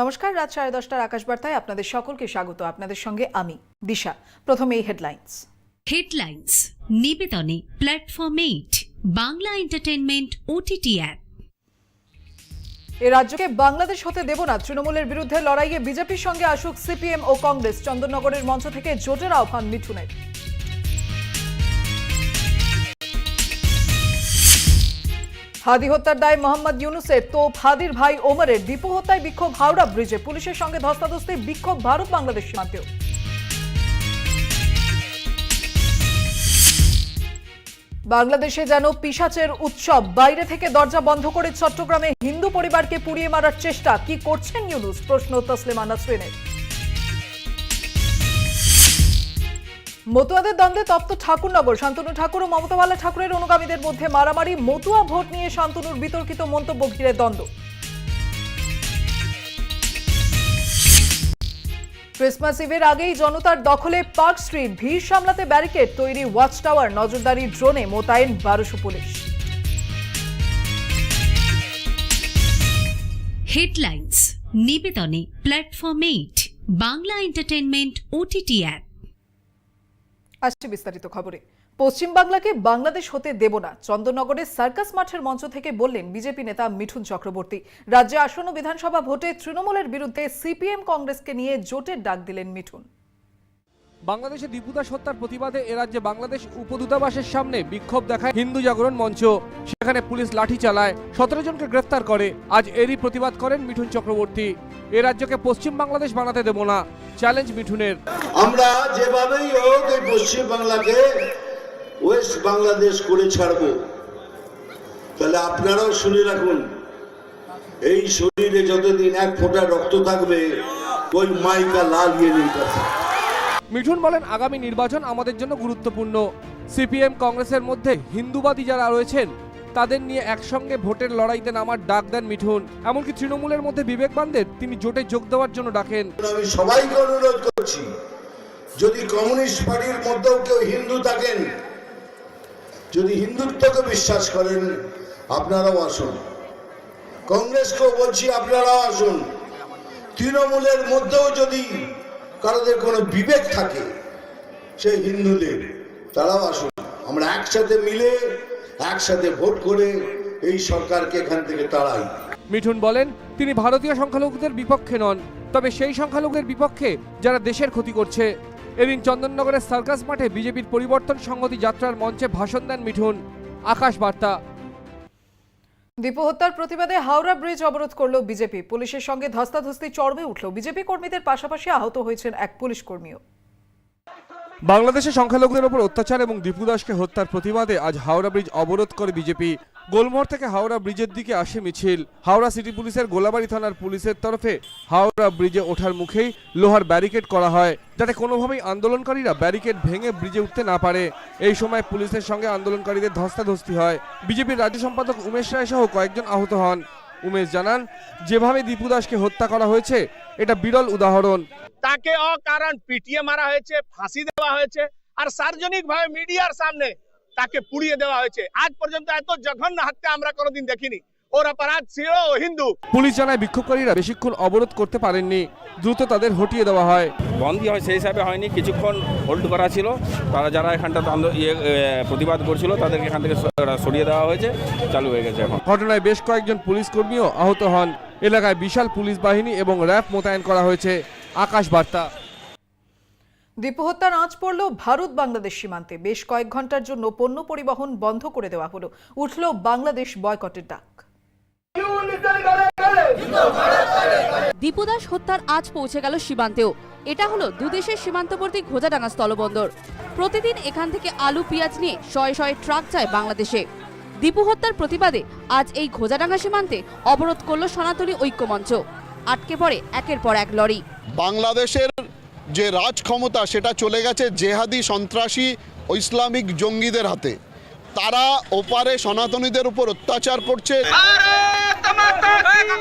নমস্কার রাত সাড়ে দশটার আকাশবার্তায় আপনাদের সকলকে স্বাগত। আপনাদের সঙ্গে আমি দিশা। প্রথমে এই headlines headlines নিবেদনে platform eight Bangla entertainment OTT app এ রাজ্যকে বাংলাদেশ হতে দেব না। তৃণমূলের বিরুদ্ধে লড়াইয়ে বিজেপির সঙ্গে আসুক সিপিএম ও কংগ্রেস। চন্দননগরের মঞ্চ থেকে জোটের আহ্বান মিঠুনের। হাদি হত্যার দায় মোহাম্মদ ইউনুসের তোপ, হাদির ভাই ওমরের দীপু হত্যায় বিক্ষোভ হাওড়া ব্রিজে। পুলিশের সঙ্গে ধস্তাধস্তি, বিক্ষোভ ভারত বাংলাদেশ সীমান্তেও। বাংলাদেশে যেন পিশাচের উৎসব, বাইরে থেকে দরজা বন্ধ করে চট্টগ্রামে হিন্দু পরিবারকে পুড়িয়ে মারার চেষ্টা, কি করছেন ইউনুস? প্রশ্ন তসলিমা নাসরিনের মতুয়াদের দ্বন্দ্বে তপ্ত ঠাকুরনগর। শান্তনু ঠাকুর ও মমতা বালা ঠাকুরের অনুগামীদের মধ্যে মারামারি, মতুয়া ভোট নিয়ে শান্তনুর বিতর্কিত মন্তব্য ঘিরে দ্বন্দ্ব। ক্রিসমাস ইভের আগেই জনতার দখলে পার্ক স্ট্রিট। ভিড় সামলাতে ব্যারিকেড তৈরি ওয়াচ টাওয়ার নজরদারি ড্রোনে মোতায়েন বারোশো police. Headlines নিবেদনে platform eight Bangla entertainment OTT app আসছে বিস্তারিত খবরে। পশ্চিমবাংলাকে বাংলাদেশ হতে দেব না। চন্দননগরের সার্কাস মাঠের মঞ্চ থেকে বললেন বিজেপি নেতা মিঠুন চক্রবর্তী। রাজ্যে আসন্ন বিধানসভা ভোটে তৃণমূলের বিরুদ্ধে সিপিএম কংগ্রেসকে নিয়ে জোটের ডাক দিলেন মিঠুন। বাংলাদেশে দীপুদাস হত্যার প্রতিবাদে এ রাজ্যে বাংলাদেশ উপদূতাবাসের সামনে বিক্ষোভ দেখায় হিন্দু জাগরণ মঞ্চ। সেখানে পুলিশ লাঠি চালায়, সতেরো জনকে গ্রেফতার করে। আজ এরই প্রতিবাদ করেন মিঠুন চক্রবর্তী। এ রাজ্যকে পশ্চিম বাংলাদেশ বানাতে দেব না, চ্যালেঞ্জ মিঠুনের। আমরা যেভাবেই হোক এই পশ্চিম বাংলাকে ওয়েস্ট বাংলাদেশ করে ছাড়বো। তাহলে আপনারাও শুনে রাখুন, এই শরীরে যতদিন এক ফোঁটা রক্ত থাকবে, ওই মাইকা লাল ইয়ে কথা। মিঠুন বলেন, আগামী নির্বাচন আমাদের জন্য গুরুত্বপূর্ণ। সিপিএম কংগ্রেসের মধ্যে হিন্দুবাদী যারা রয়েছেন, তাদের নিয়ে একসঙ্গে ভোটের লড়াইতে নামার ডাক দেন মিঠুন। এমনকি তৃণমূলের মধ্যে বিবেক বিবেকবানদের তিনি জোটে যোগ দেওয়ার জন্য ডাকেন। আমি সবাইকে অনুরোধ করছি, যদি কমিউনিস্ট পার্টির মধ্যেও কেউ হিন্দু থাকেন, যদি হিন্দুত্বকে বিশ্বাস করেন, আপনারাও আসুন। কংগ্রেসকেও বলছি, আপনারাও আসুন। তৃণমূলের মধ্যেও যদি কারোদের কোনো বিবেক থাকে সেই হিন্দুদের, তারাও আসুন আমরা একসাথে মিলে, একসাথে ভোট করে এই সরকারকে এখান থেকে তাড়াই। মিঠুন বলেন, তিনি ভারতীয় সংখ্যালঘুদের বিপক্ষে নন, তবে সেই সংখ্যালঘুদের বিপক্ষে যারা দেশের ক্ষতি করছে। এদিন চন্দননগরের সার্কাস মাঠে বিজেপির পরিবর্তন সংহতি যাত্রার মঞ্চে ভাষণ দেন মিঠুন। আকাশ বার্তা। দীপু হত্যার প্রতিবাদে হাওড়া ব্রিজ অবরোধ করল বিজেপি। পুলিশের সঙ্গে ধস্তাধস্তি চর্মে উঠল। বিজেপি কর্মীদের পাশাপাশি আহত হয়েছেন এক পুলিশ কর্মীও। বাংলাদেশে সংখ্যালঘুদের ওপর অত্যাচার এবং দীপু দাসকে হত্যার প্রতিবাদে আজ হাওড়া ব্রিজ অবরোধ করে বিজেপি। গোলমোহর থেকে হাওড়া ব্রিজের দিকে আসে মিছিল। হাওড়া সিটি পুলিশের গোলাবাড়ি থানার পুলিশের তরফে হাওড়া ব্রিজে ওঠার মুখেই লোহার ব্যারিকেড করা হয়, যাতে কোনোভাবেই আন্দোলনকারীরা ব্যারিকেড ভেঙে ব্রিজে উঠতে না পারে। এই সময় পুলিশের সঙ্গে আন্দোলনকারীদের ধস্তাধস্তি হয়। বিজেপির রাজ্য সম্পাদক উমেশ রায় সহ কয়েকজন আহত হন। উমেশ জানান, যেভাবে দীপু দাসকে হত্যা করা হয়েছে, এটা বিরল উদাহরণ। তাকে অকারণ পিটিয়ে মারা হয়েছে, ফাঁসি দেওয়া হয়েছে, আর সার্বজনিক ভাবে মিডিয়ার সামনে তাকে পুড়িয়ে দেওয়া হয়েছে। আজ পর্যন্ত এত জঘন্য হত্যা আমরা কোনোদিন দেখিনি। ওর অপরাধ ছিল হিন্দু। পুলিশ জানায় বিক্ষোভকারীরা বেশিক্ষণ অবরোধ করতে পারেননি। দ্রুত তাদের হটিয়ে দেওয়া হয়। বন্দী হয় সেই হিসাবে হয়নি। কিছুক্ষণ হোল্ড করা ছিল। তারা যারা এখানটাতে আন্দো- ইয়ে প্রতিবাদ করছিল তাদেরকে এখান থেকে সরিয়ে দেওয়া হয়েছে। চালু হয়ে গেছে এখন। ঘটনায় বেশ কয়েকজন পুলিশ কর্মীও আহত হন। এলাকায় বিশাল পুলিশ বাহিনী এবং র্যাব মোতায়েন করা হয়েছে। আকাশ বার্তা। দীপু হত্যার আঁচ পড়ল ভারত বাংলাদেশ সীমান্তে। বেশ কয়েক ঘণ্টার জন্য পণ্য পরিবহন বন্ধ করে দেওয়া হলো। উঠল বাংলাদেশ বয়কটের ডাক। দীপুদাস হত্যার আজ পৌঁছে গেল সীমান্তেও। এটা হলো দুদেশের সীমান্তবর্তী ঘোজাডাঙ্গা স্থলবন্দর। প্রতিদিন এখান থেকে আলু পেঁয়াজ নিয়ে শয়ে শয়ে ট্রাক যায় বাংলাদেশে। দীপু হত্যার প্রতিবাদে আজ এই ঘোজাডাঙ্গা সীমান্তে অবরোধ করল সনাতনী ঐক্যমঞ্চ। আটকে পড়ে একের পর এক লরি। বাংলাদেশের যে রাজ ক্ষমতা সেটা চলে গেছে জেহাদি সন্ত্রাসী ও ইসলামিক জঙ্গিদের হাতে। তারা ওপারে সনাতনীদের উপর অত্যাচার করছে।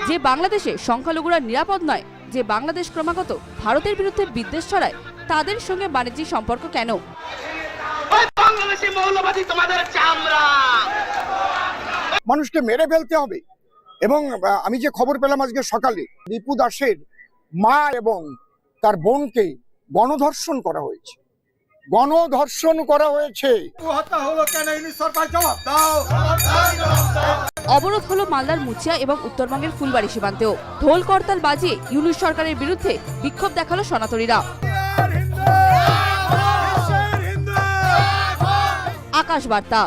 যে বাংলাদেশে সংখ্যালঘুরা নিরাপদ নয় যে বাংলাদেশ ক্রমাগত ভারতের বিরুদ্ধে বিদ্বেষ ছড়ায় তাদের সঙ্গে বাণিজ্যিক সম্পর্ক কেন? বাংলাদেশি মৌলবাদী তোমাদের চামড়া মানুষকে মেরে ফেলতে হবে। এবং আমি যে খবর পেলাম আজকে সকালে দীপু দাসের মা এবং তার বোনকে গণধর্ষণ করা হয়েছে। গণধর্ষণ করা হয়েছে। অবরোধ হলো মালদার মুচিয়া এবং উত্তরবঙ্গের ফুলবাড়ি সীমান্তেও। ঢোল করতাল বাজিয়ে ইউনুস সরকারের বিরুদ্ধে বিক্ষোভ দেখাল সনাতনীরা। আকাশ বার্তা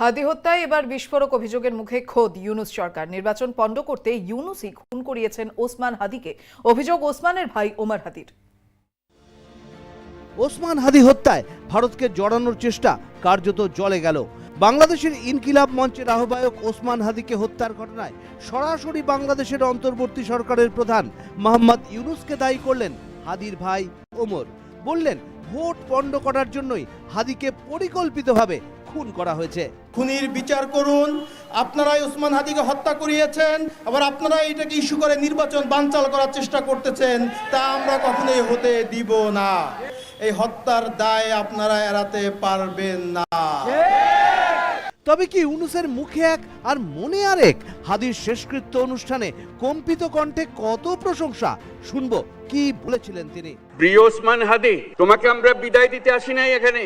হাদি হত্যায় এবার বিস্ফোরক অভিযোগের মুখে খোদ ইউনুস সরকার। নির্বাচন পণ্ড করতে ইউনুসই খুন করিয়েছেন ওসমান হাদিকে। অভিযোগ ওসমানের ভাই ওমর হাদির। ওসমান হাদি হত্যায় ভারতকে জড়ানোর চেষ্টা কার্যত জলে গেল। বাংলাদেশের ইনকিলাব মঞ্চের আহ্বায়ক ওসমান হাদিকে হত্যার ঘটনায় সরাসরি বাংলাদেশের অন্তর্বর্তী সরকারের প্রধান মোহাম্মদ ইউনুসকে দায়ী করলেন হাদির ভাই ওমর। বললেন, ভোট পণ্ড করার জন্যই হাদিকে পরিকল্পিতভাবে খুন করা হয়েছে। খুনির বিচার করুন। আপনারাই ওসমান হাদিকে হত্যা করিয়েছেন। আবার আপনারা এটাকে ইস্যু করে নির্বাচন বানচাল করার চেষ্টা করতেছেন। তা আমরা কখনোই হতে দিব না। এই হত্যার দায় আপনারা এড়াতে পারবেন না। তবে কি ইউনুসের মুখে এক আর মনে আরেক হাদির শেষকৃত্য অনুষ্ঠানে কম্পিত কণ্ঠে কত প্রশংসা? শুনব কি বলেছিলেন তিনি। প্রিয় ওসমান হাদি তোমাকে আমরা বিদায় দিতে আসি নাই এখানে।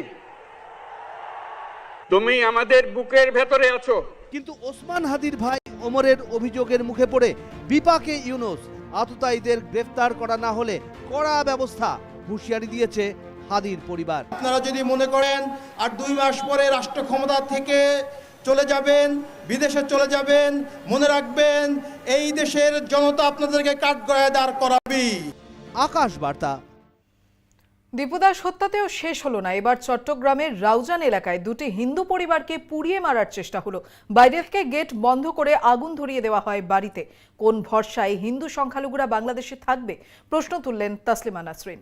তুমি আমাদের বুকের ভেতরে আছো। কিন্তু ওসমান হাদির ভাই ওমরের অভিযোগের মুখে পড়ে বিপাকে ইউনুস আততায়ীদের গ্রেফতার করা না হলে কড়া ব্যবস্থা হুঁশিয়ারি দিয়েছে হাদির পরিবার। আপনারা যদি মনে করেন আর দুই মাস পরে রাষ্ট্র ক্ষমতা থেকে চলে যাবেন বিদেশে চলে যাবেন মনে রাখবেন এই দেশের জনতা আপনাদেরকে কাঠগড়ায় দাঁড় করাবি আকাশ বার্তা। দীপুদাস হত্যাতেও শেষ হলো না। এবার চট্টগ্রামের রাউজান এলাকায় দুটি হিন্দু পরিবারকে পুড়িয়ে মারার চেষ্টা হলো। বাইরে থেকে গেট বন্ধ করে আগুন ধরিয়ে দেওয়া হয় বাড়িতে। কোন ভরসায় হিন্দু সংখ্যালঘুরা বাংলাদেশে থাকবে? প্রশ্ন তুললেন তাসলিমা নাসরিন।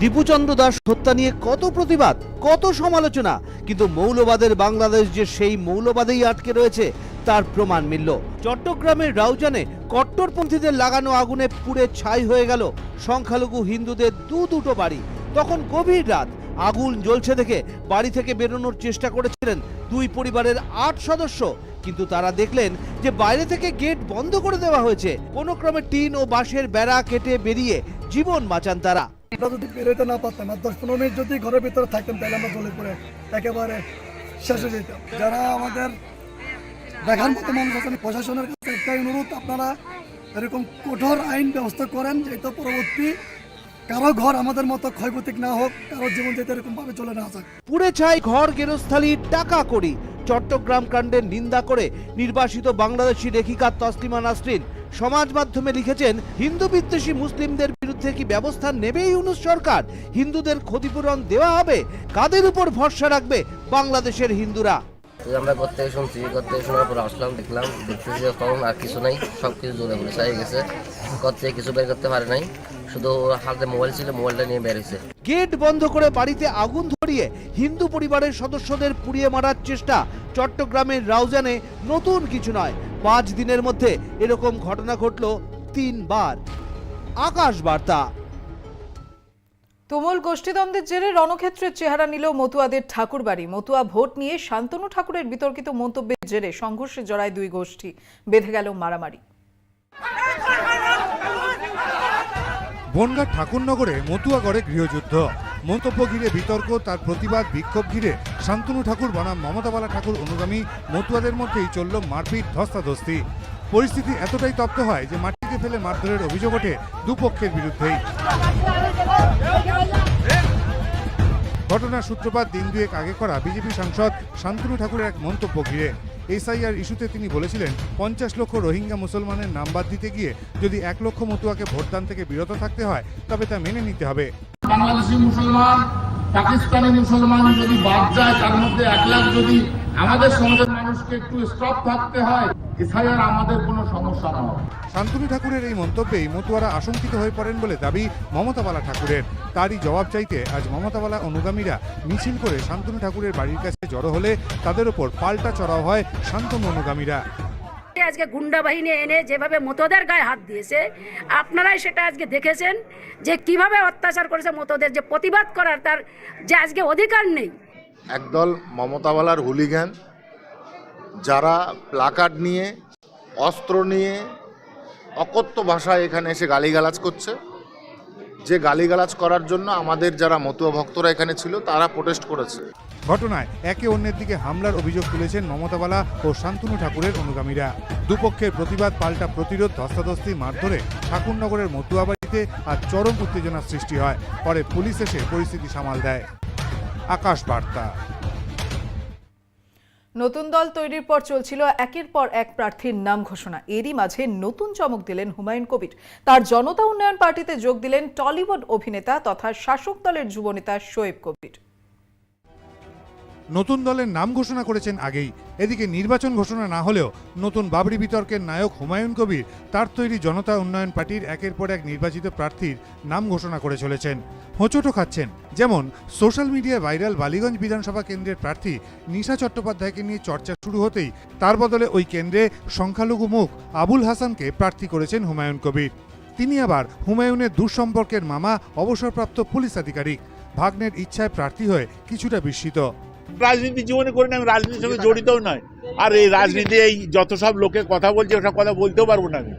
দীপুচন্দ্র দাস হত্যা নিয়ে কত প্রতিবাদ, কত সমালোচনা, কিন্তু মৌলবাদের বাংলাদেশ যে সেই মৌলবাদেই আটকে রয়েছে তার প্রমাণ মিলল। চট্টগ্রামের রাউজানে কট্টরপন্থীদের লাগানো আগুনে পুড়ে ছাই হয়ে গেল সংখ্যালঘু হিন্দুদের দু দুটো বাড়ি। তখন গভীর রাত আগুন জ্বলছে দেখে বাড়ি থেকে বেরোনোর চেষ্টা করেছিলেন দুই পরিবারের আট সদস্য। কিন্তু তারা দেখলেন যে বাইরে থেকে গেট বন্ধ করে দেওয়া হয়েছে। কোনো ক্রমে টিন ও বাঁশের বেড়া কেটে বেরিয়ে জীবন বাঁচান তারা। আমরা যদি বেরোতে না পারতাম, আর দশ পনেরো মিনিট যদি ঘরের ভিতরে থাকতাম, তাহলে আমরা জ্বলে পড়ে একেবারে শেষ হয়ে যেতাম। যারা আমাদের দেখার মতো মানুষ আছেন। প্রশাসনের কাছে একটাই অনুরোধ, আপনারা এরকম কঠোর আইন ব্যবস্থা করেন, যেহেতু পরবর্তী কারও ঘর আমাদের মতো ক্ষয়ক্ষতি না হোক, কারও জীবন যাতে এরকম ভাবে চলে না যাক পুড়ে ছাই ঘর গেরস্থালি টাকা করি। চট্টগ্রাম কাণ্ডের নিন্দা করে নির্বাসিত বাংলাদেশি লেখিকা তসলিমা নাসরিন। সমাজ মাধ্যমে লিখেছেন, হিন্দু বিদ্বেষী মুসলিমদের বিরুদ্ধে কি ব্যবস্থা নেবে ইউনুস সরকার? হিন্দুদের ক্ষতিপূরণ দেওয়া হবে? কাদের উপর ভরসা রাখবে বাংলাদেশের হিন্দুরা? আমরা ঘর থেকে শুনছি ঘর থেকে শোনার পর আসলাম, দেখলাম, দেখতেছি তখন আর কিছু নাই সব কিছু জ্বলে পড়ে চাই গেছে। ঘর থেকে কিছু বের করতে পারে নাই, শুধু হাতে মোবাইল ছিল মোবাইলটা নিয়ে বের হয়েছে। গেট বন্ধ করে বাড়িতে আগুন ধরিয়ে হিন্দু পরিবারের সদস্যদের পুড়িয়ে মারার চেষ্টা চট্টগ্রামের রাউজানে নতুন কিছু নয়। পাঁচ দিনের মধ্যে এরকম ঘটনা ঘটল তিনবার। আকাশ বার্তা। তুমুল গোষ্ঠীদ্বন্দ্বের জেরে রণক্ষেত্রের চেহারা নিল মতুয়াদের ঠাকুরবাড়ি। মতুয়া ভোট নিয়ে শান্তনু ঠাকুরের বিতর্কিত মন্তব্যের জেরে সংঘর্ষে জড়ায় দুই গোষ্ঠী। বেঁধে গেল মারামারি। বনগাঁ ঠাকুরনগরে মতুয়াগড়ে গৃহযুদ্ধ। মন্তব্য ঘিরে বিতর্ক, তার প্রতিবাদ, বিক্ষোভ ঘিরে শান্তনু ঠাকুর বনাম মমতাবালা ঠাকুর অনুগামী। মতুয়াদের মধ্যেই চলল মারপিট, ধস্তাধস্তি। পরিস্থিতি এতটাই তপ্ত হয় যে মাটিতে ফেলে মারধরের অভিযোগ ওঠে দুপক্ষের বিরুদ্ধেই। ঘটনার সূত্রপাত দিন দুয়েক আগে করা বিজেপি সাংসদ শান্তনু ঠাকুরের এক মন্তব্য ঘিরে। এসআইআর ইস্যুতে তিনি বলেছিলেন, পঞ্চাশ লক্ষ রোহিঙ্গা মুসলমানের নাম বাদ দিতে গিয়ে যদি এক লক্ষ মতুয়াকে ভোটদান থেকে বিরত থাকতে হয়, তবে তা মেনে নিতে হবে। বাংলাদেশি মুসলমান, পাকিস্তানি মুসলমান যদি বাদ যায়, তার মধ্যে এক লাখ যদি আমাদের সমাজের মানুষকে একটু স্টপ থাকতে হয় এছাড়া আমাদের কোনো সমস্যা নয় শান্তনু ঠাকুরের এই মন্তব্যেই মতুয়ারা আশঙ্কিত হয়ে পড়েন বলে দাবি মমতাবালা ঠাকুরের। তারই জবাব চাইতে আজ মমতাবালা অনুগামীরা মিছিল করে শান্তনু ঠাকুরের বাড়ির কাছে জড়ো হলে তাদের ওপর পাল্টা চড়াও হয় শান্তনু অনুগামীরা। আজকে গুন্ডা বাহিনী এনে যেভাবে মতদের গায়ে হাত দিয়েছে আপনারাই সেটা আজকে দেখেছেন যে কীভাবে অত্যাচার করেছে মতদের যে প্রতিবাদ করার তার যে আজকে অধিকার নেই। একদল মমতাওয়ালার হুলিগ্যান যারা প্লাকার্ড নিয়ে, অস্ত্র নিয়ে, অকথ্য ভাষায় এখানে এসে গালিগালাজ করছে, যে গালিগালাজ করার জন্য আমাদের যারা মতুয়া ভক্তরা এখানে ছিল, তারা প্রোটেস্ট করেছে। ঘটনায় একে অন্যের দিকে হামলার অভিযোগ তুলেছেন মমতাবালা ও শান্তনু ঠাকুরের অনুগামীরা। দুপক্ষের প্রতিবাদ পাল্টা প্রতিরোধ, ধস্তাধস্তি, মারধরে ঠাকুরনগরের মতুয়াবাড়িতে আর চরম উত্তেজনার সৃষ্টি হয়। পরে পুলিশ এসে পরিস্থিতি সামাল দেয়। আকাশ বার্তা। নতুন দল তৈরির পর চলছিল একের পর এক প্রার্থীর নাম ঘোষণা। এরই মাঝে নতুন চমক দিলেন হুমায়ুন কবির। তার জনতা উন্নয়ন পার্টিতে যোগ দিলেন টলিউড অভিনেতা তথা শাসক দলের যুবনেতা শোয়েব কবির। নতুন দলের নাম ঘোষণা করেছেন আগেই। এদিকে নির্বাচন ঘোষণা না হলেও নতুন বাবরি বিতর্কের নায়ক হুমায়ুন কবির তার তৈরি জনতা উন্নয়ন পার্টির একের পর এক নির্বাচিত প্রার্থীর নাম ঘোষণা করে চলেছেন। হোঁচটও খাচ্ছেন। যেমন, সোশ্যাল মিডিয়ায় ভাইরাল বালিগঞ্জ বিধানসভা কেন্দ্রের প্রার্থী নিশা চট্টোপাধ্যায়কে নিয়ে চর্চা শুরু হতেই তার বদলে ওই কেন্দ্রে সংখ্যালঘু মুখ আবুল হাসানকে প্রার্থী করেছেন হুমায়ুন কবির। তিনি আবার হুমায়ুনের দুঃসম্পর্কের মামা, অবসরপ্রাপ্ত পুলিশ আধিকারিক। ভাগ্নের ইচ্ছায় প্রার্থী হয়ে কিছুটা বিস্মিত। রাজনীতি জীবনে করি না আমি রাজনীতির সঙ্গে জড়িতও নয়। আর এই রাজনীতি এই যত সব লোকে কথা বলছে ওসব কথা বলতেও পারব না আমি।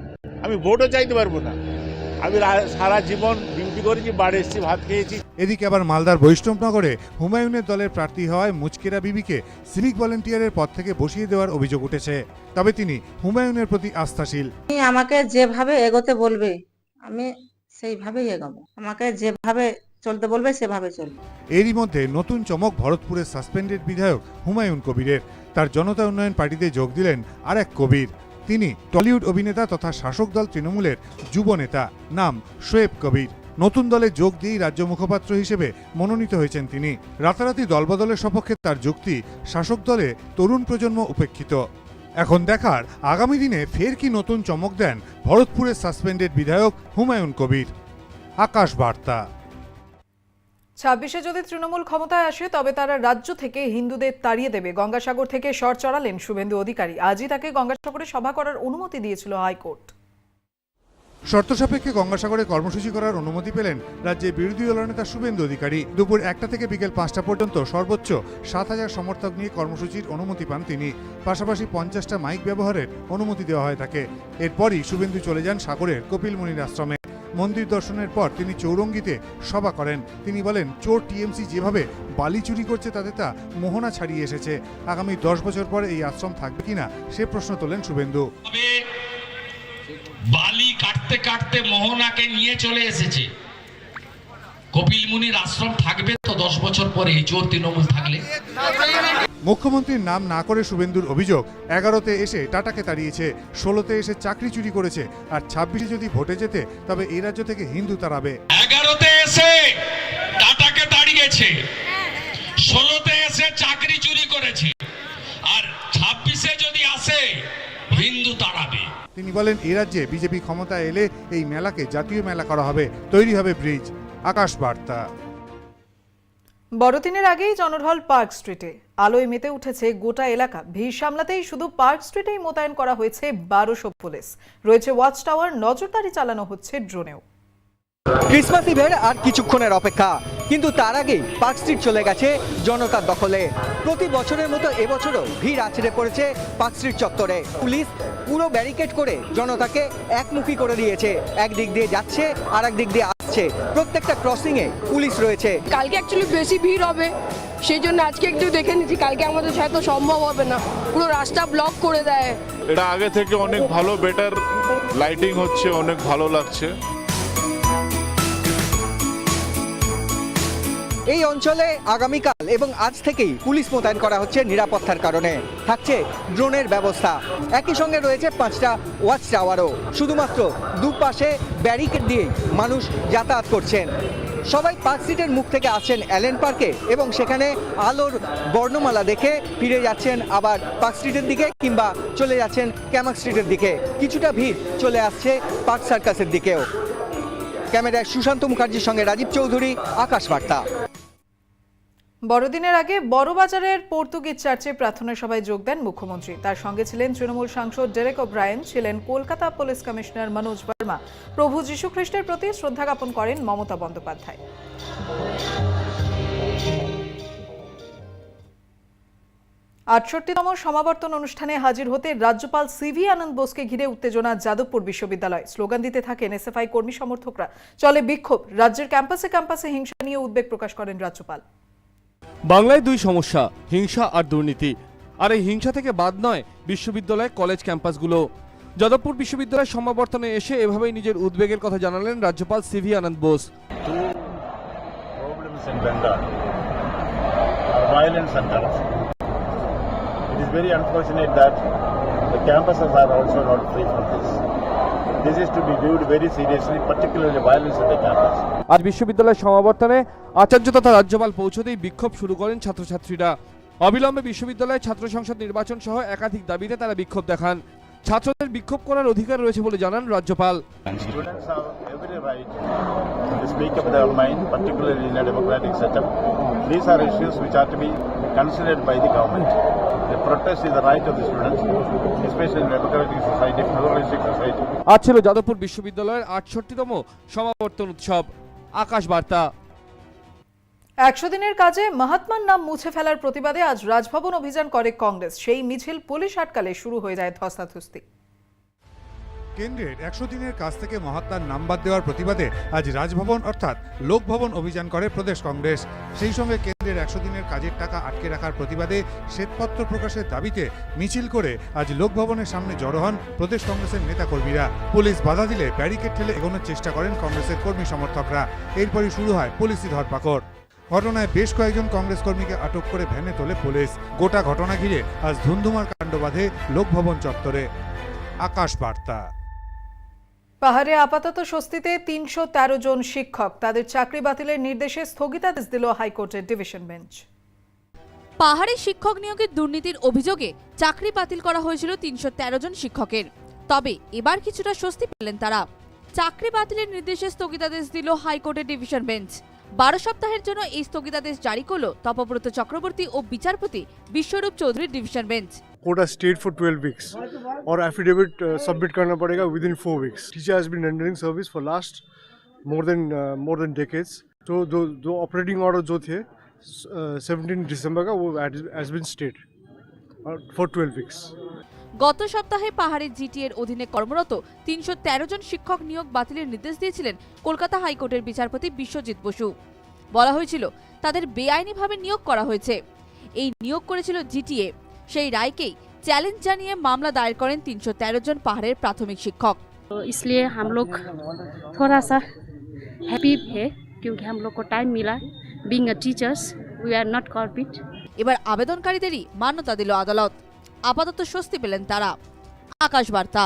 আমি ভোটও চাইতে পারব না। আমি রা- সারা জীবন ডিউটি করেছি বাড়ি এসেছি ভাত খেয়েছি। এদিকে আবার মালদার বৈষ্ণবনগরে হুমায়ুনের দলের প্রার্থী হওয়ায় মুচকেরা বিবিকে সিভিক ভলেন্টিয়ারের পদ থেকে বসিয়ে দেওয়ার অভিযোগ উঠেছে। তবে তিনি হুমায়ুনের প্রতি আস্থাশীল। আমাকে যেভাবে এগোতে বলবে আমি সেইভাবেই এগোবো। আমাকে যেভাবে চলতে বলবে, সেভাবে চলবো। এরই মধ্যে নতুন চমক ভরতপুরের সাসপেন্ডেড বিধায়ক হুমায়ুন কবিরের। তার জনতা উন্নয়ন পার্টিতে যোগ দিলেন আর এক কবির। তিনি টলিউড অভিনেতা তথা শাসক দল তৃণমূলের যুব নেতা, নাম শোয়েব কবির। নতুন দলে যোগ দিয়েই রাজ্য মুখপাত্র হিসেবে মনোনীত হয়েছেন তিনি। রাতারাতি দলবদলের সপক্ষে তার যুক্তি শাসক দলে তরুণ প্রজন্ম উপেক্ষিত। এখন দেখার আগামী দিনে ফের কি নতুন চমক দেন ভরতপুরের সাসপেন্ডেড বিধায়ক হুমায়ুন কবির। আকাশ বার্তা। ছাব্বিশে যদি তৃণমূল ক্ষমতায় আসে, তবে তারা রাজ্য থেকে হিন্দুদের তাড়িয়ে দেবে। গঙ্গাসাগর থেকে শর চড়ালেন শুভেন্দু অধিকারী। আজই তাকে গঙ্গাসাগরে সভা করার অনুমতি দিয়েছিল হাইকোর্ট। শর্ত সাপেক্ষে গঙ্গাসাগরে কর্মসূচি করার অনুমতি পেলেন রাজ্যের বিরোধী দলনেতা শুভেন্দু অধিকারী। দুপুর একটা থেকে বিকেল পাঁচটা পর্যন্ত সর্বোচ্চ সাত হাজার সমর্থক নিয়ে কর্মসূচির অনুমতি পান তিনি। পাশাপাশি পঞ্চাশটা মাইক ব্যবহারের অনুমতি দেওয়া হয় তাকে। এরপরই শুভেন্দু চলে যান সাগরের কপিল মুনির আশ্রমে। মন্দির দর্শনের পর তিনি চৌরঙ্গিতে সভা করেন। তিনি বলেন, চোর টিএমসি যেভাবে বালি চুরি করছে, তাতে তা মোহনা ছাড়িয়ে এসেছে। আগামী দশ বছর পর এই আশ্রম থাকবে কিনা, সে প্রশ্ন তোলেন শুভেন্দু। বালি কাটতে কাটতে মোহনাকে নিয়ে চলে এসেছে। কপিল মুনির আশ্রম থাকবে তো দশ বছর পরে, এই চোর তৃণমূল থাকলে? মুখ্যমন্ত্রীর নাম না করে শুভেন্দুর অভিযোগ এগারোতে এসে টাটাকে তাড়িয়েছে ষোলোতে এসে চাকরি চুরি করেছে আর ছাব্বিশে যদি ভোটে যেতে তবে এই রাজ্য থেকে হিন্দু তাড়াবে। এগারোতে এসে টাটাকে দাঁড়িয়েছে ষোলোতে এসে চাকরি চুরি করেছে আর ছাব্বিশে যদি আসে হিন্দু তাড়াবে। তিনি বলেন এ রাজ্যে বিজেপি ক্ষমতায় এলে এই মেলাকে জাতীয় মেলা করা হবে তৈরি হবে ব্রিজ। আকাশ বার্তা। বড়দিনের আগেই জনঢল পার্ক স্ট্রিটে আলোয় মেতে উঠেছে গোটা এলাকা। ভিড় সামলাতেই শুধু পার্ক স্ট্রিটেই মোতায়েন করা হয়েছে বারোশো পুলিশ। রয়েছে ওয়াচ টাওয়ার নজরদারি চালানো হচ্ছে ড্রোনেও। ক্রিসমাস ইভের আর কিছুক্ষণের অপেক্ষা। কিন্তু তার আগেই পার্ক স্ট্রিট চলে গেছে জনতার দখলে। প্রতি বছরের মতো এবছরও ভিড় আছড়ে পড়েছে পার্ক স্ট্রিট চত্বরে। পুলিশ পুরো ব্যারিকেড করে জনতাকে একমুখী করে দিয়েছে। একদিক দিয়ে যাচ্ছে আর এক দিক দিয়ে আসছে। প্রত্যেকটা ক্রসিং এ পুলিশ রয়েছে। কালকে অ্যাকচুয়ালি বেশি ভিড় হবে। সেই জন্য আজকে একটু দেখে নিচ্ছি কালকে আমাদের হয়তো সম্ভব হবে না। পুরো রাস্তা ব্লক করে দেয়। এটা আগে থেকে অনেক ভালো বেটার লাইটিং হচ্ছে অনেক ভালো লাগছে। এই অঞ্চলে আগামীকাল এবং আজ থেকেই পুলিশ মোতায়েন করা হচ্ছে নিরাপত্তার কারণে। থাকছে ড্রোনের ব্যবস্থা। একই সঙ্গে রয়েছে পাঁচটা ওয়াচ টাওয়ারও। শুধুমাত্র দুপাশে ব্যারিকেড দিয়ে মানুষ যাতায়াত করছেন। সবাই পার্ক স্ট্রিটের মুখ থেকে আসছেন অ্যালেন পার্কে এবং সেখানে আলোর বর্ণমালা দেখে ফিরে যাচ্ছেন আবার পার্ক স্ট্রিটের দিকে কিংবা চলে যাচ্ছেন ক্যামাক স্ট্রিটের দিকে। কিছুটা ভিড় চলে আসছে পার্ক সার্কাসের দিকেও। ক্যামেরায় সুশান্ত মুখার্জির সঙ্গে রাজীব চৌধুরী আকাশ বার্তা বড়দিনের আগে বড়বাজারের পর্তুগিজ চার্চে প্রার্থনা সভায় যোগ দেন মুখ্যমন্ত্রী। তার সঙ্গে ছিলেন তৃণমূল সাংসদ ডেরেক ওব্রায়েন, ছিলেন কলকাতা পুলিশ কমিশনার মনোজ বর্মা। প্রভু যীশুখ্রিস্টের প্রতি শ্রদ্ধা জ্ঞাপন করেন মমতা বন্দ্যোপাধ্যায়। আটষট্টিতম সমাবর্তন অনুষ্ঠানে হাজির হতে রাজ্যপাল সিভি আনন্দ বোসকে ঘিরে উত্তেজনা যাদবপুর বিশ্ববিদ্যালয়। স্লোগান দিতে থাকেন এসএফআই কর্মী সমর্থকরা। চলে বিক্ষোভ। রাজ্যের ক্যাম্পাসে ক্যাম্পাসে হিংসা নিয়ে উদ্বেগ প্রকাশ করেন রাজ্যপাল। বাংলায় দুই সমস্যা, হিংসা আর দুর্নীতি আর এই হিংসা থেকে বাদ নয় বিশ্ববিদ্যালয় কলেজ ক্যাম্পাসগুলো যাদবপুর বিশ্ববিদ্যালয়ের সমাবর্তনে এসে এভাবেই নিজের উদ্বেগের কথা জানালেন রাজ্যপাল C V Ananda Bose violence and corruption. It is very unfortunate that the campuses are also not free from this. আজ বিশ্ববিদ্যালয়ের সমাবর্তনে আচার্য তথা রাজ্যপাল পৌঁছতেই বিক্ষোভ শুরু করেন ছাত্রছাত্রীরা। অবিলম্বে বিশ্ববিদ্যালয়ে ছাত্র সংসদ নির্বাচন সহ একাধিক দাবিতে তারা বিক্ষোভ দেখান। ছাত্রদের বিক্ষোভ করার অধিকার রয়েছে বলে জানান রাজ্যপাল। আজ ছিল যাদবপুর বিশ্ববিদ্যালয়ের আটষট্টিতম সমাবর্তন উৎসব। আকাশ বার্তা। একশো দিনের কাজে মাহাত্মার নাম মুছে ফেলার প্রতিবাদে আজ রাজভবন অভিযান করে কংগ্রেস। সেই মিছিল পুলিশ আটকালে শুরু হয়ে যায় ধস্তাধস্তি কেন্দ্রের একশো দিনের কাছ থেকে মহাত্মার নাম বাদ দেওয়ার প্রতিবাদে আজ রাজভবন অর্থাৎ লোকভবন অভিযান করে প্রদেশ কংগ্রেস। সেই সঙ্গে কেন্দ্রের একশো দিনের কাজের টাকা আটকে রাখার প্রতিবাদে শ্বেতপত্র প্রকাশের দাবিতে মিছিল করে আজ লোকভবনের সামনে জড়ো হন প্রদেশ কংগ্রেসের নেতাকর্মীরা। পুলিশ বাধা দিলে ব্যারিকেড ঠেলে এগোনোর চেষ্টা করেন কংগ্রেসের কর্মী সমর্থকরা। এরপরই শুরু হয় পুলিশি ধরপাকড়। ঘটনায় বেশ কয়েকজন কংগ্রেস কর্মীকে আটক করে ভ্যানে তোলে পুলিশ। গোটা ঘটনা ঘিরে আজ ধুন্ধুমার কাণ্ড বাঁধে লোকভবন চত্বরে। আকাশ বার্তা। পাহাড়ে আপাতত স্বস্তিতে তিনশো তেরো জন শিক্ষক। তাদের চাকরি বাতিলের নির্দেশে স্থগিতাদেশ দিল হাইকোর্টের ডিভিশন বেঞ্চ। পাহাড়ে শিক্ষক নিয়োগের দুর্নীতির অভিযোগে চাকরি বাতিল করা হয়েছিল তিনশো তেরো জন শিক্ষকের। তবে এবার কিছুটা স্বস্তি পেলেন তারা। চাকরি বাতিলের নির্দেশে স্থগিতাদেশ দিল হাইকোর্টের ডিভিশন বেঞ্চ। বারো সপ্তাহের জন্য এই স্থগিতাদেশ জারি করল তপব্রত চক্রবর্তী ও বিচারপতি বিশ্বরূপ চৌধুরীর division bench court has stayed for 12 weeks और एफिडेविट सबमिट करना पड़ेगा within four weeks teacher has been rendering service for last more than more than decades तो जो जो ऑपरेटिंग ऑर्डर जो थे सेवनटीन दिसंबर का वो has been stayed for 12 weeks গত সপ্তাহে পাহাড়ের জিটিএর অধীনে কর্মরত তিনশো তেরো জন শিক্ষক নিয়োগ বাতিলের নির্দেশ দিয়েছিলেন কলকাতা হাইকোর্টের বিচারপতি বিশ্বজিৎ বসু বলা হয়েছিল তাদের বেআইনিভাবে নিয়োগ করা হয়েছে এই নিয়োগ করেছিল জিটিএ সেই রায়কেই চ্যালেঞ্জ জানিয়ে মামলা দায়ের করেন তিনশো তেরো জন পাহাড়ের প্রাথমিক শিক্ষক तो इसलिए हम लोग थोड़ा सा हैप्पी है क्योंकि हम लोग को टाइम मिला being a teachers we are not culprit এবার আবেদনকারীদেরই মান্যতা দিল আদালত আপাতত স্বস্তি পেলেন তারা। আকাশ বার্তা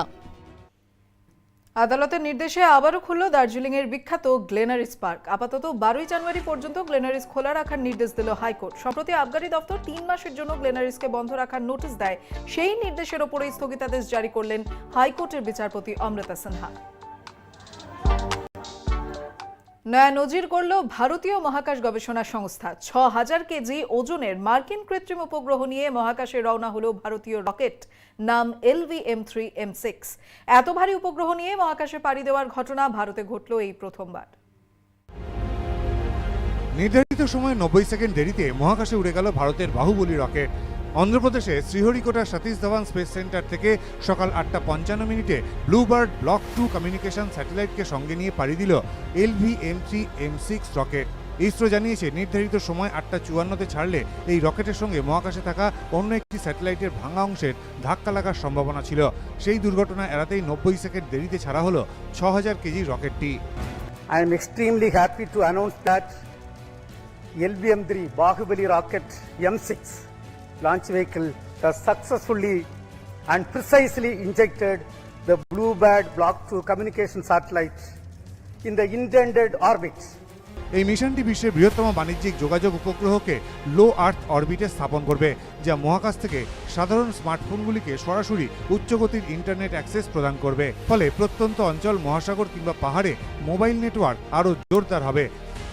আদালতের নির্দেশে আবারও খুলল দার্জিলিংয়ের বিখ্যাত গ্লেনারিস পার্ক। আপাতত বারোই জানুয়ারি পর্যন্ত গ্লেনারিস খোলা রাখার নির্দেশ দিল হাইকোর্ট। সম্প্রতি আবগারি দপ্তর তিন মাসের জন্য গ্লেনারিসকে বন্ধ রাখার নোটিশ দেয়। সেই নির্দেশের ওপরেই স্থগিতাদেশ জারি করলেন হাইকোর্টের বিচারপতি অমৃতা সিনহা। নয়া নজির করল ভারতীয় মহাকাশ গবেষণা সংস্থা। ছ হাজার কেজি ওজনের মার্কিন কৃত্রিম উপগ্রহ নিয়ে মহাকাশে রওনা হলো ভারতীয় রকেট, নাম L V M three M six. এত ভারী উপগ্রহ নিয়ে মহাকাশে পাড়ি দেওয়ার ঘটনা ভারতে ঘটল এই প্রথমবার। নির্ধারিত সময়ে নব্বই সেকেন্ড দেরিতে মহাকাশে উড়ে গেল ভারতের বাহুবলী রকেট। অন্ধ্রপ্রদেশে শ্রীহরিকোটার সতীশ ধাওয়ান স্পেস সেন্টার থেকে সকাল আটটা পঞ্চান্ন মিনিটে ব্লুবার্ড ব্লক টু কমিউনিকেশন স্যাটেলাইটকে সঙ্গে নিয়ে পাড়ি দিল L V M three, M six rocket. ISRO জানিয়েছে, নির্ধারিত সময় আটটা চুয়ান্নতে ছাড়লে এই রকেটের সঙ্গে মহাকাশে থাকা অন্য একটি স্যাটেলাইটের ভাঙা অংশের ধাক্কা লাগার সম্ভাবনা ছিল। সেই দুর্ঘটনা এড়াতেই নব্বই সেকেন্ড দেরিতে ছাড়া হলো ছ হাজার কেজি রকেটটি। I am extremely happy to announce that LBM-3 Bahubali rocket M6 launch vehicle has successfully and precisely injected the Bluebird Block 2 communication satellite in the intended orbit. এই মিশনটি বিশ্বের বৃহত্তম বাণিজ্যিক যোগাযোগ উপগ্রহকে লো আর্থ অরবিটে স্থাপন করবে, যা মহাকাশ থেকে সাধারণ স্মার্টফোনগুলিকে সরাসরি উচ্চগতির ইন্টারনেট অ্যাক্সেস প্রদান করবে ফলে প্রত্যন্ত অঞ্চল, মহাসাগর কিংবা পাহাড়ে মোবাইল নেটওয়ার্ক আরও জোরদার হবে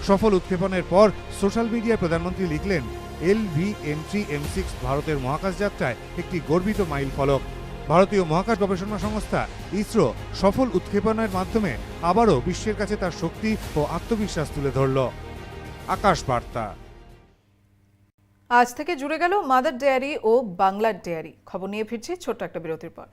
সফল উৎক্ষেপণের পর সোশ্যাল মিডিয়ায় প্রধানমন্ত্রী লিখলেন L V M three M six ভারতের মহাকাশ যাত্রায় একটি গর্বিত মাইল ফলক। ভারতীয় মহাকাশ গবেষণা সংস্থা ইসরো সফল উৎক্ষেপণের মাধ্যমে আবারও বিশ্বের কাছে তার শক্তি ও আত্মবিশ্বাস তুলে ধরল। আকাশ বার্তা আজ থেকে জুড়ে গেল মাদার ডেয়ারি ও বাংলার ডেয়ারি। খবর নিয়ে ফিরছি ছোট্ট একটা বিরতির পর।